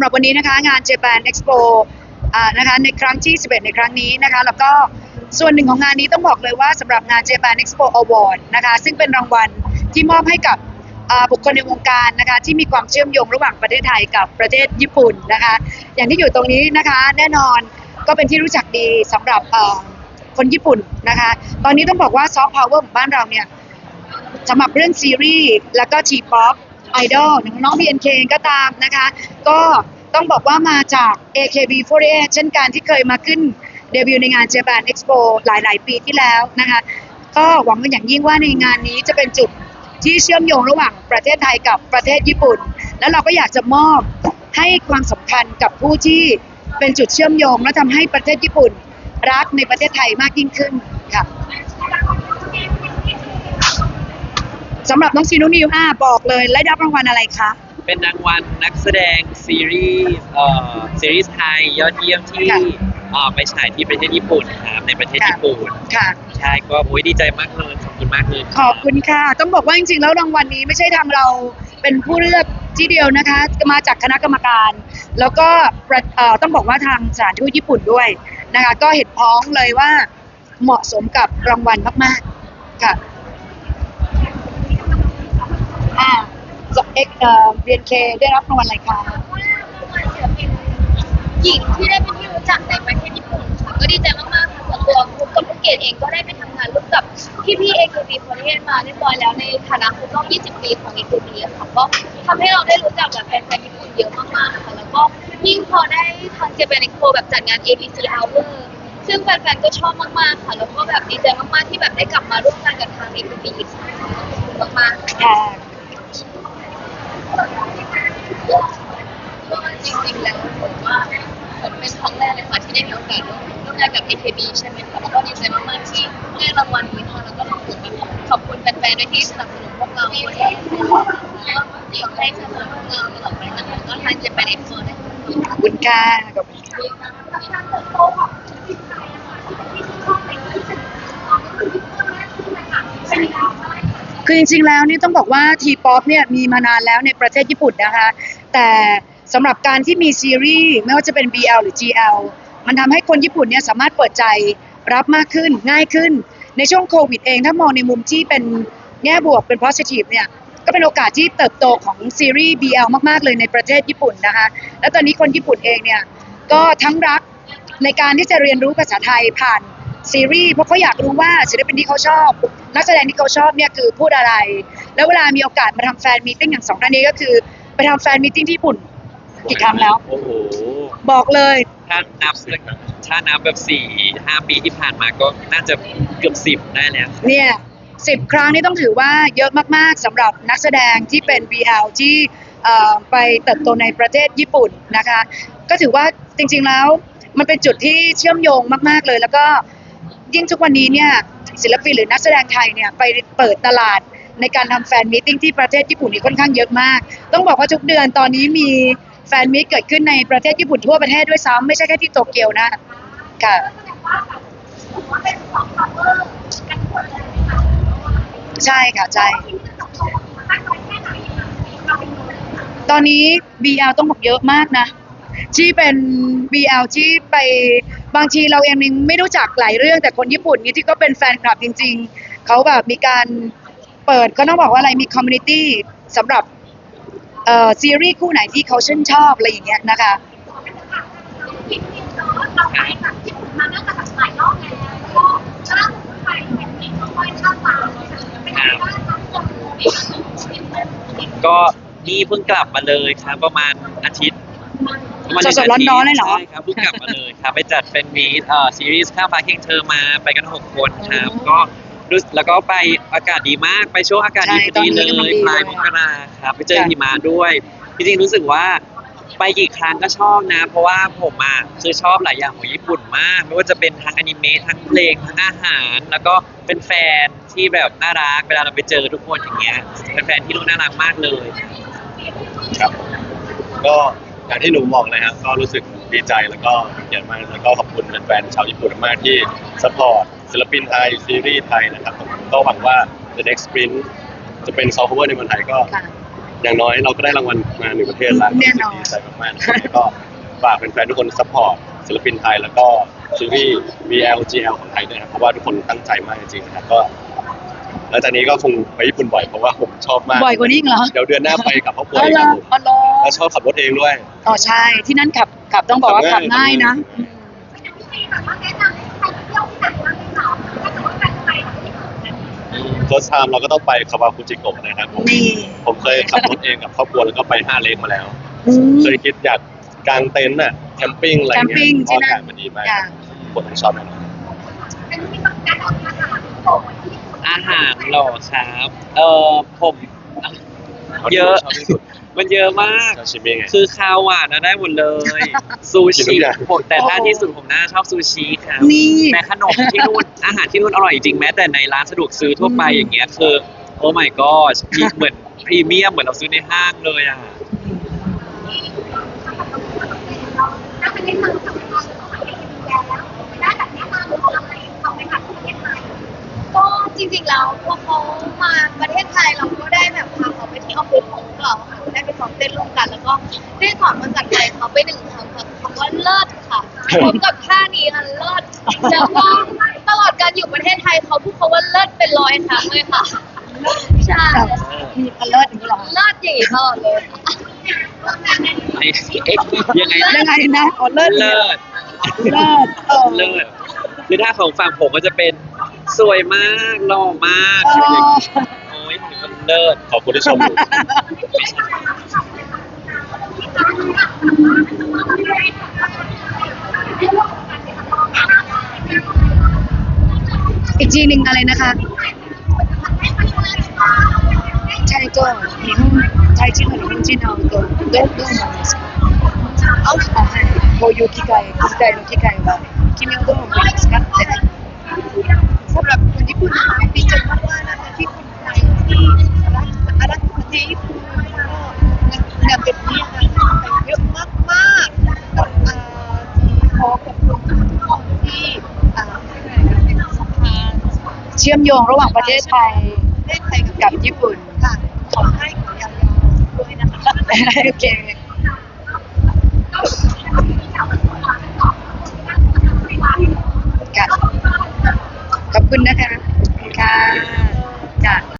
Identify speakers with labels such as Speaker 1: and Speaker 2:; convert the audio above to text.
Speaker 1: ำหรับวันนี้นะคะงาน Japan Expo นะคะในครั้งที่ 11 ในครั้งนี้นะคะ แล้วก็ส่วนหนึ่งของงานนี้ต้องบอกเลยว่าสำหรับงาน Japan Expo Award นะคะซึ่งเป็นรางวัลที่มอบให้กับบุคคลในวงการนะคะที่มีความเชื่อมโยงระหว่างประเทศไทยกับประเทศญี่ปุ่นนะคะอย่างที่อยู่ตรงนี้นะคะแน่นอนก็เป็นที่รู้จักดีสำหรับคนญี่ปุ่นนะคะตอนนี้ต้องบอกว่าซอฟต์พาวเวอร์ของบ้านเราเนี่ยสำหรับเรื่องซีรีส์แล้วก็ทีป๊อป ไอดอลน้อง BNK ก็ตามนะคะ ก็ต้องบอกว่ามาจาก AKB48 เช่นกันที่เคยมาขึ้นเดบิวต์ในงาน Japan Expo หลาย ๆ ปีที่แล้วนะคะ ก็หวังเป็นอย่างยิ่งว่าในงานนี้จะเป็นจุดที่เชื่อมโยงระหว่างประเทศไทยกับประเทศญี่ปุ่น แล้วเราก็อยากจะมอบให้ความสำคัญกับผู้ที่เป็นจุดเชื่อมโยง และทำให้ประเทศญี่ปุ่น รักในประเทศไทยมากยิ่งขึ้นค่ะ สำหรับน้องซีนุนิวอาบอกเลยและได้รับรางวัลอะไรคะ
Speaker 2: เป็นรางวัลนักแสดงซีรีส์เอ่อซีรีส์ไทยยอดเยี่ยมที่
Speaker 1: ค่ะ
Speaker 2: เอ่อไปฉายที่ประเทศญี่ปุ่นครับในประเทศ
Speaker 1: ค่ะ
Speaker 2: ญี่ปุ่น
Speaker 1: ค่ะ
Speaker 2: ใช่ก็โอ้ยดีใจมากเลยขอบคุณมากเลย
Speaker 1: ขอบคุณค่ะ ต้องบอกว่าจริงๆ แล้วรางวัลนี้ไม่ใช่ทางเราเป็นผู้เลือกที่เดียวนะคะ มาจากคณะกรรมการ แล้วก็ประเอ่อต้องบอกว่าทางสถานทูตญี่ปุ่นด้วยนะคะ ก็เห็นพ้องเลยว่าเหมาะสมกับรางวัลมากๆ ค่ะ อ่าจากเอ็กเอ่อเบียนเคได้รับรางวัลอะไรคะ
Speaker 3: หญิงที่ได้เป็นที่รู้จักในประเทศญี่ปุ่นค่ะก็ดีใจมากๆค่ะส่วนตัวคุณกับภูเก็ตเองก็ได้ไปทำงานร่วมกับพี่ๆเอ b บีประเทศมาเรียบร้อยแล้วในฐานะครบรอบ20 ปีของเอ b บีค่ะก็ทำให้เราได้รู้จักแบบแฟนๆญี่ปุ่นเยอะมากๆค่ะแล้วก็ยิ่งพอได้ทางเจแปนเอ็กโแบบจัดงาน ABC Hour ซึ่งแฟนๆก็ชอบมากๆค่ะแล้วก็แบบดีใจมากๆที่แบบได้กลับมาร่วมงานกับทางเอ b บีอีกครั้งขอบคุณมากๆค่ะ
Speaker 1: ค่ะ
Speaker 3: ก็ จริงๆแล้วผมว่าผมเป็นครั้งแรกเลยค่ะที่ได้มีโอกาสร่วมงานกับ AKB ใช่ไหมคะแล้วก็ดีใจมากๆที่ได้รางวัลนี้ค่ะแล้วก็รวมถึงแบบขอบคุณแฟนๆด้วยที่สนับสนุนพวกเราวันนี้แล้วก็ขอให้สนับสนุนพวเราตลอดไปนะคะก็ทางจะเป็นเอ็กโซได้
Speaker 1: ขอบคุณค่ะขอบคุณ คือจริงๆแล้วนี่ต้องบอกว่าทีป๊อปเนี่ยมีมานานแล้วในประเทศญี่ปุ่นนะคะ แต่สำหรับการที่มีซีรีส์ไม่ว่าจะเป็น BL หรือ GL มันทำให้คนญี่ปุ่นเนี่ยสามารถเปิดใจรับมากขึ้นง่ายขึ้น ในช่วงโควิดเองถ้ามองในมุมที่เป็นแง่บวกเป็น positive เนี่ยก็เป็นโอกาสที่เติบโตของซีรีส์ BL มากๆเลยในประเทศญี่ปุ่นนะคะ แล้วตอนนี้คนญี่ปุ่นเองเนี่ยก็ทั้งรักในการที่จะเรียนรู้ภาษาไทยผ่าน ซีรีส์เพราะเขาอยากรู้ว่าศิลปินที่เขาชอบ นักแสดงที่เขาชอบเนี่ยคือพูดอะไร แล้วเวลามีโอกาสมาทำแฟนมีตติ้งอย่างสองท่านนี้ก็คือไปทำแฟนมีตติ้งที่ญี่ปุ่นกี่ครั้งแล้ว
Speaker 2: โอ้โห
Speaker 1: บอกเลย
Speaker 2: ถ้านับถ้านับแบบสี่ห้าปีที่ผ่านมาก็น่าจะเกือบสิบได้แล้ว
Speaker 1: เนี่ยสิบครั้งนี่ต้องถือว่าเยอะมากๆสำหรับนักแสดงที่เป็น BL ที่เอ่อไปเติบโตในประเทศญี่ปุ่นนะคะ ก็ถือว่าจริงๆแล้วมันเป็นจุดที่เชื่อมโยงมาก ๆเลยแล้วก็ ยิ่งทุกวันนี้เนี่ยศิลปินหรือนักแสดงไทยเนี่ยไปเปิดตลาดในการทำแฟนมีตติ้งที่ประเทศญี่ปุ่นนี่ค่อนข้างเยอะมาก ต้องบอกว่าทุกเดือนตอนนี้มีแฟนมีตเกิดขึ้นในประเทศญี่ปุ่นทั่วประเทศด้วยซ้ำไม่ใช่แค่ที่โตเกียวนะค่ะใช่ค่ะใช่ตอนนี้ BL ต้องบอกเยอะมากนะ ที่เป็น BL ที่ไป บางทีเราเองยังไม่รู้จักหลายเรื่องแต่คนญี่ปุ่นนี่ที่ก็เป็นแฟนคลับจริง ๆ เขาแบบมีการเปิดก็ต้องบอกว่าอะไรมีคอมมูนิตี้สำหรับเอ่อซีรีส์คู่ไหนที่เขาชื่นชอบอะไรอย่างเงี้ยนะคะ
Speaker 2: ก็นี่เพิ่งกลับมาเลยครับประมาณอาทิตย์ ประมาณ
Speaker 1: สดๆ
Speaker 2: งาทิต
Speaker 1: ร้อนๆเลยเหรอ
Speaker 2: ใช่ครับเพิ่งกลับมาเลยครับ ไปจัดเป็นมีเอ่อซีรีส์ข้ามฟ้าเคียงเธอมาไปกันหกคนครับ ก็รู้สึกแล้วก็ไปอากาศดีมากไปช่วงอากาศดี
Speaker 1: ใช่
Speaker 2: พอดีเล
Speaker 1: ตอนนี้กำลัง
Speaker 2: ย
Speaker 1: ดี
Speaker 2: ปลาย
Speaker 1: เลย
Speaker 2: มกราครับ ไปเจอ
Speaker 1: จ้ะ
Speaker 2: หิมะด้วย จริงๆรู้สึกว่าไปกี่ครั้งก็ชอบนะ เพราะว่าผมอะคือชอบหลายอย่างของญี่ปุ่นมาก ไม่ว่าจะเป็นทั้งอนิเมะทั้งเพลงทั้งอาหาร แล้วก็เป็นแฟนที่แบบน่ารักเวลาเราไปเจอทุกคนอย่างเงี้ยเป็นแฟนที่รู้น่ารักมากเลย
Speaker 4: ครับ ก็ อย่างที่หนูบอกเลยครับก็รู้สึกดีใจแล้วก็เกียรติมากแล้วก็ขอบคุณแฟนๆชาวญี่ปุ่นมากที่สปอร์ตศิลปินไทยซีรีส์ไทยนะครับผมก็หวังว่า The Next Sprint จะเป็นซอฟต์แวร์ในเมืองไทยก็
Speaker 1: ค่ะ
Speaker 4: อย่างน้อยเราก็ได้รางวัลมาหนึ่งประเทศแล้ว
Speaker 1: แน่นอน
Speaker 4: ดีใจมากๆนะครับแล้วก็ฝากแฟนๆทุกคนซัพพอร์ตศิลปินไทยแล้วก็ซีรีส์ VLGL ของไทยด้วยนะครับเพราะว่าทุกคนตั้งใจมากจริงๆนะครับก็ หลังจากนี้ก็คงไปญี่ปุ่นบ่อยเพราะว่าผมชอบมาก
Speaker 1: บ่อยกว่านี้อีกเหรอ
Speaker 4: เดี๋ยวเดือนหน้าไปกับครอบครัว
Speaker 1: อ๋อ
Speaker 4: อีก
Speaker 1: เหร
Speaker 4: ค
Speaker 1: อ
Speaker 4: รับผม
Speaker 1: อ๋อเหรอ
Speaker 4: แล้วชอบขับรถเองด้วย
Speaker 1: อ๋อใช่ที่นั่นขับขับต้องบอกว่า
Speaker 4: ขั
Speaker 1: ขั
Speaker 4: บบง่า
Speaker 1: ง่าย ยนะอืม
Speaker 4: เฟิร์สไทม์เราก็ต้องไปคาวาคุจิโกะนะครับผม
Speaker 1: นี่
Speaker 4: ผมเคยขับรถเองกับครอบครัวแล้วก็ไปห้าเลกมาแล้ว
Speaker 1: อืม
Speaker 4: เคยคิดอยากกางเต็นท์น่ะแคมปิ้งอะไร
Speaker 1: แคม
Speaker 4: เงี้
Speaker 1: ปิ้
Speaker 4: ย
Speaker 1: ง
Speaker 4: เพราะ
Speaker 1: ที่
Speaker 4: อา
Speaker 1: นั่
Speaker 4: กานศมันดีมาก
Speaker 1: อย่าง
Speaker 4: ผมต้องชอบแน่นอน
Speaker 2: อาหารเหรอครับเออผมเยอะ
Speaker 4: ชอบที่สุด
Speaker 2: มันเยอะมาก
Speaker 4: ซาชิมิไง
Speaker 2: คือข้าวหวานนะได้หมดเลย ซู
Speaker 4: กินทุ
Speaker 2: ชิ
Speaker 4: กอย่าง
Speaker 2: ผมแต่ถ้าที่สุดผมน่าชอบซูชิครับ
Speaker 1: นี่
Speaker 2: แต่ขนมที่นู่น อาหารที่นู่นอร่อยจริงแม้แต่ในร้านสะดวกซื้อทั่วไป
Speaker 1: อืม
Speaker 2: อย่างเงี้ยคือ โอ้ my god พีเหมือนพรีเมียมเหมือนเราซื้อในห้างเลยอะ
Speaker 3: ก็จริงๆแล้วพอเขามาประเทศไทยเราก็ได้แบบพาเขาไปที่ออฟฟิศของเราค่ะได้ไปซ้อมเต้นร่วมกัน แล้วก็ได้สอนภาษาไทยเขาไปหนึ่งคำค่ะคำว่าเลิศค่ะพร้อมกับท่านี้ค่ะเลิศแล้วก็ตลอดการอยู่ประเทศไทยเขาพูดคำว่าเลิศเป็นร้อยครั้งเลยค่ะใช่
Speaker 1: มีเลิศอย่างนี้เหรอ
Speaker 3: เลิศอย่างนี้ตลอดเลย
Speaker 2: ยังไงนะ
Speaker 1: ยังไงนะอ๋อเลิศ
Speaker 2: เลิศ
Speaker 1: เลิศเออ
Speaker 2: เลิศคือถ้าของฝั่งผมก็จะเป็น สวยมากหล่อมาก
Speaker 1: เอ
Speaker 2: อะไรอย่าง
Speaker 1: อ
Speaker 2: เงี้ยโอ้ยมันเลิศ
Speaker 4: ขอบคุณที่ชมอยู่
Speaker 1: อีกทีหนึ่งอะไรนะคะใช่ก็日本タイ人の日本人のとどうどう思いますかあはいこういう機会機会の機会は君はどう思いますかって สำหรับคนญี่ปุ่นนะคะดีใจมากๆนะคะที่คนไทยที่รักรักประเทศญี่ปุ่นแล้วก็นแบบนี้นะคะไปเยอะมากๆกับอ่าที่ขอขอบคุณทุกคนที่อ่าเป็นสะพานเชื่อมโยงระหว่างประเทศไทยกับญี่ปุ่นค่ะขอให้ขอยาวๆด้วยนะคะ โอเค คุณนะคะค่ะ